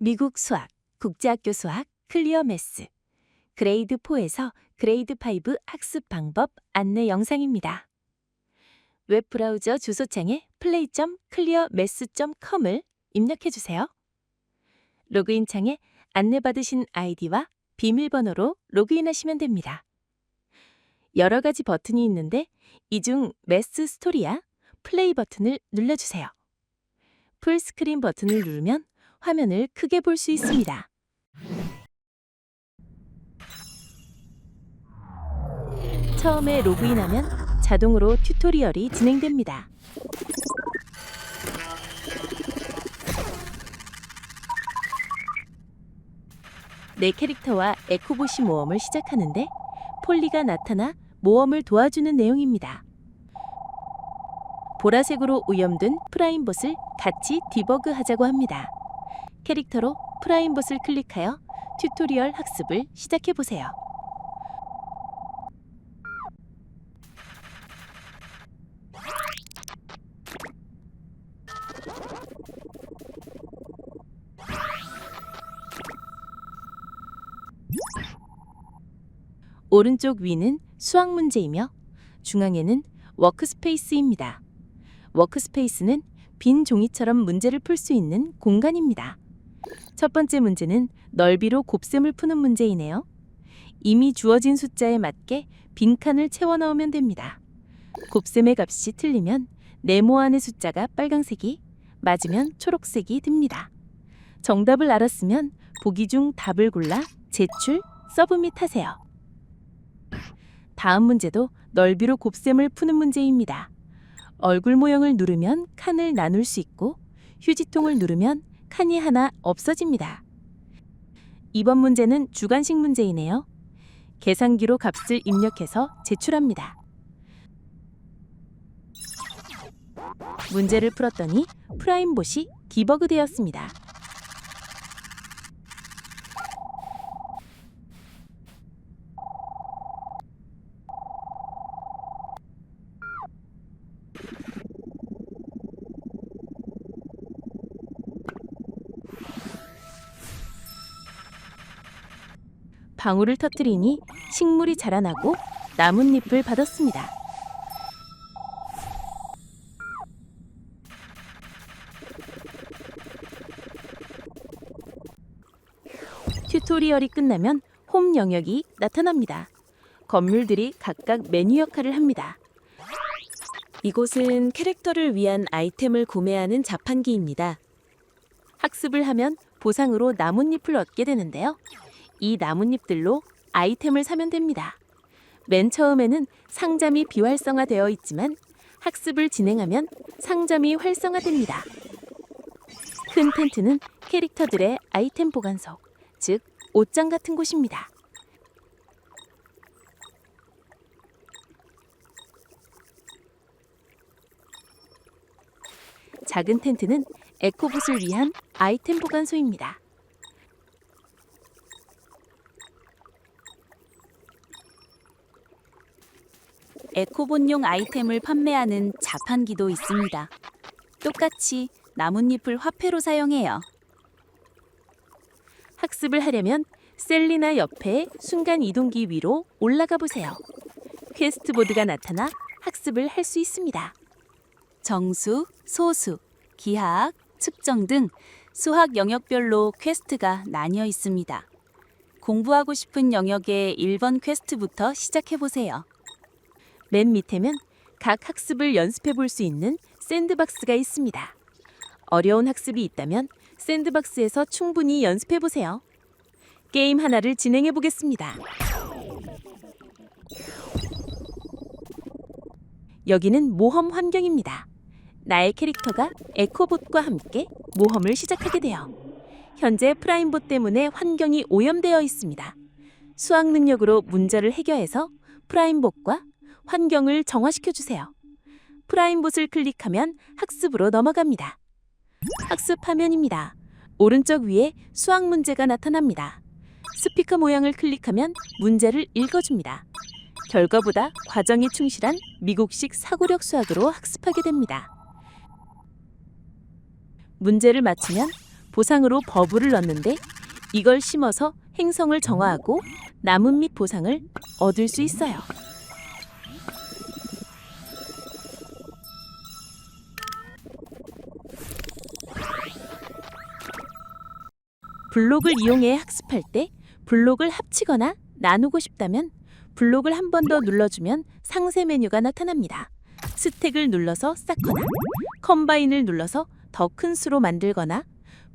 미국 수학, 국제학교 수학, 클리어 매스. 그레이드 4에서 그레이드 5 학습 방법 안내 영상입니다. 웹브라우저 주소창에 play.clearmath.com을 입력해 주세요. 로그인 창에 안내받으신 아이디와 비밀번호로 로그인하시면 됩니다. 여러 가지 버튼이 있는데 이 중 매스 스토리야 플레이 버튼을 눌러주세요. 풀스크린 버튼을 누르면 화면을 크게 볼 수 있습니다. 처음에 로그인하면 자동으로 튜토리얼이 진행됩니다. 내 캐릭터와 에코보시 모험을 시작하는데 폴리가 나타나 모험을 도와주는 내용입니다. 보라색으로 오염된 프라임봇을 같이 디버그 하자고 합니다. 캐릭터로 프라임봇을 클릭하여 튜토리얼 학습을 시작해 보세요. 오른쪽 위는 수학 문제이며 중앙에는 워크스페이스입니다. 워크스페이스는 빈 종이처럼 문제를 풀 수 있는 공간입니다. 첫 번째 문제는 넓이로 곱셈을 푸는 문제이네요. 이미 주어진 숫자에 맞게 빈칸을 채워 넣으면 됩니다. 곱셈의 값이 틀리면 네모 안의 숫자가 빨강색이, 맞으면 초록색이 듭니다. 정답을 알았으면 보기 중 답을 골라 제출, 서브밋 하세요. 다음 문제도 넓이로 곱셈을 푸는 문제입니다. 얼굴 모형을 누르면 칸을 나눌 수 있고 휴지통을 누르면 칸이 하나 없어집니다. 이번 문제는 주관식 문제이네요. 계산기로 값을 입력해서 제출합니다. 문제를 풀었더니 프라임봇이 디버그 되었습니다. 방울을 터뜨리니 식물이 자라나고 나뭇잎을 받았습니다. 튜토리얼이 끝나면 홈 영역이 나타납니다. 건물들이 각각 메뉴 역할을 합니다. 이곳은 캐릭터를 위한 아이템을 구매하는 자판기입니다. 학습을 하면 보상으로 나뭇잎을 얻게 되는데요. 이 나뭇잎들로 아이템을 사면 됩니다. 맨 처음에는 상점이 비활성화되어 있지만 학습을 진행하면 상점이 활성화됩니다. 큰 텐트는 캐릭터들의 아이템 보관소, 즉 옷장 같은 곳입니다. 작은 텐트는 에코봇을 위한 아이템 보관소입니다. 에코본용 아이템을 판매하는 자판기도 있습니다. 똑같이 나뭇잎을 화폐로 사용해요. 학습을 하려면 셀리나 옆에 순간 이동기 위로 올라가 보세요. 퀘스트 보드가 나타나 학습을 할 수 있습니다. 정수, 소수, 기하학, 측정 등 수학 영역별로 퀘스트가 나뉘어 있습니다. 공부하고 싶은 영역의 1번 퀘스트부터 시작해 보세요. 맨 밑에는 각 학습을 연습해 볼 수 있는 샌드박스가 있습니다. 어려운 학습이 있다면 샌드박스에서 충분히 연습해 보세요. 게임 하나를 진행해 보겠습니다. 여기는 모험 환경입니다. 나의 캐릭터가 에코봇과 함께 모험을 시작하게 돼요. 현재 프라임봇 때문에 환경이 오염되어 있습니다. 수학 능력으로 문제를 해결해서 프라임봇과 환경을 정화시켜 주세요. 프라임봇을 클릭하면 학습으로 넘어갑니다. 학습 화면입니다. 오른쪽 위에 수학 문제가 나타납니다. 스피커 모양을 클릭하면 문제를 읽어줍니다. 결과보다 과정에 충실한 미국식 사고력 수학으로 학습하게 됩니다. 문제를 맞추면 보상으로 버블을 넣는데 이걸 심어서 행성을 정화하고 및 보상을 얻을 수 있어요. 블록을 이용해 학습할 때 블록을 합치거나 나누고 싶다면 블록을 한 번 더 눌러주면 상세 메뉴가 나타납니다. 스택을 눌러서 쌓거나 컴바인을 눌러서 더 큰 수로 만들거나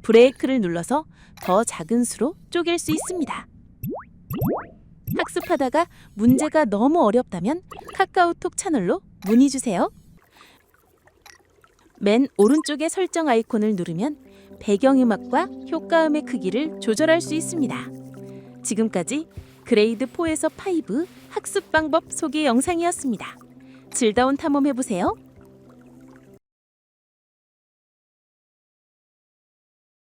브레이크를 눌러서 더 작은 수로 쪼갤 수 있습니다. 학습하다가 문제가 너무 어렵다면 카카오톡 채널로 문의 주세요. 맨 오른쪽의 설정 아이콘을 누르면 배경음악과 효과음의 크기를 조절할 수 있습니다. 지금까지 그레이드 4에서 5 학습 방법 소개 영상이었습니다. 즐거운 탐험해 보세요.